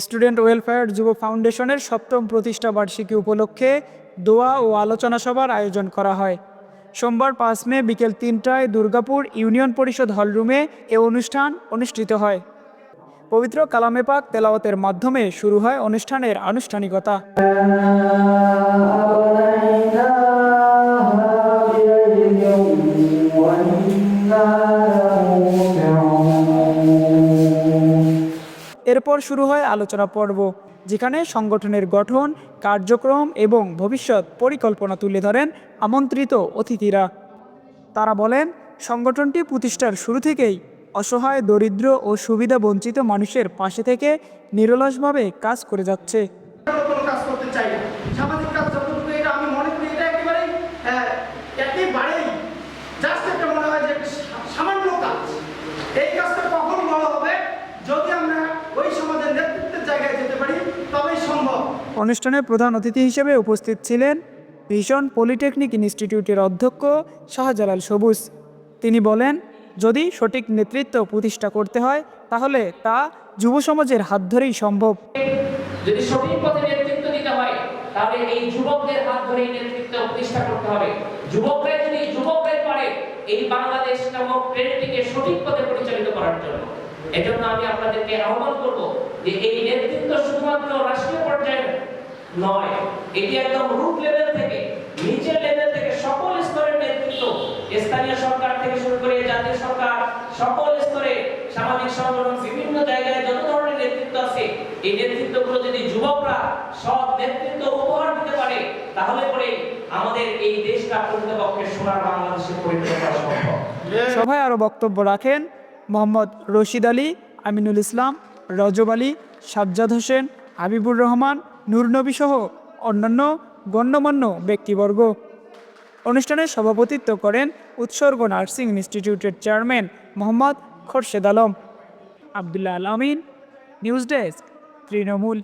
Student welfare যুব ফাউন্ডেশনের সপ্তম প্রতিষ্ঠা বার্ষিকী উপলক্ষে দোয়া ও আলোচনা সভার আয়োজন করা হয় সোমবার পাঁচ মে বিকেল তিনটায় দুর্গাপুর ইউনিয়ন পরিষদ হলরুমে এ অনুষ্ঠান অনুষ্ঠিত হয় পবিত্র কালামে পাক তেলাওয়াতের মাধ্যমে শুরু হয় অনুষ্ঠানের আনুষ্ঠানিকতা এরপর শুরু হয় আলোচনা পর্ব, যেখানে সংগঠনের গঠন, কার্যক্রম এবং ভবিষ্যৎ পরিকল্পনা তুলে ধরেন আমন্ত্রিত অতিথিরা। তারা বলেন, সংগঠনটি প্রতিষ্ঠার শুরু থেকেই অসহায়, দরিদ্র ও সুবিধা বঞ্চিত মানুষের পাশে থেকে নিরলসভাবে কাজ করে যাচ্ছে। কাজ হয় সামান্য কাজ। এই কাজটা জায়গায় যেতে পারি তবেই সম্ভব। অনুষ্ঠানে প্রধান অতিথি হিসেবে উপস্থিত ছিলেন ভীষণ পলিটেকনিক ইনস্টিটিউটের অধ্যক্ষ শাহজালাল সবুজ। তিনি বলেন যদি সঠিক নেতৃত্ব প্রতিষ্ঠা করতে হয় তাহলে তা যুব সমাজের হাত ধরেই সম্ভব। যদি সঠিক পথে নেতৃত্ব দিতে হয় তাহলে এই যুবকদের হাত ধরে নেতৃত্ব প্রতিষ্ঠা করতে হবে। যুবকরা যদি যুবকরাই পারে এই বাংলাদেশ নামক ট্রেনটিকে সঠিক পথে পরিচালিত এজন্য আমি আপনাদেরকে আহ্বান করব যে এই নেতৃত্ব শুধুমাত্র রাষ্ট্রীয় পর্যায়ে নয়, এটি একদম রুট লেভেল থেকে, নিচের লেভেল থেকে সকল স্তরের নেতৃত্ব স্থানীয় সরকার থেকে শুরু করে জাতীয় সরকার, সকল স্তরে সামাজিক সংগঠন, বিভিন্ন জায়গায় যত ধরনের নেতৃত্ব আছে, এই নেতৃত্বগুলো যদি যুবকরা সব নেতৃত্ব উপহার দিতে পারে, তাহলে পরে আমাদের এই দেশটা প্রকৃতপক্ষে সোনার বাংলাদেশে পরিণত করা সম্ভব। সভায় আরও বক্তব্য রাখেন। মোহাম্মদ রশিদ আলী, আমিনুল ইসলাম, রজব আলী, সাজ্জাদ হোসেন, হাবিবুর রহমান নূরনবী সহ অন্যান্য গণ্যমান্য ব্যক্তিবর্গ। অনুষ্ঠানে সভাপতিত্ব করেন উৎসর্গ নার্সিং ইনস্টিটিউটের chairman Mohammad Khorshed Alam. Abdullah Al Amin, news desk, Trinamool.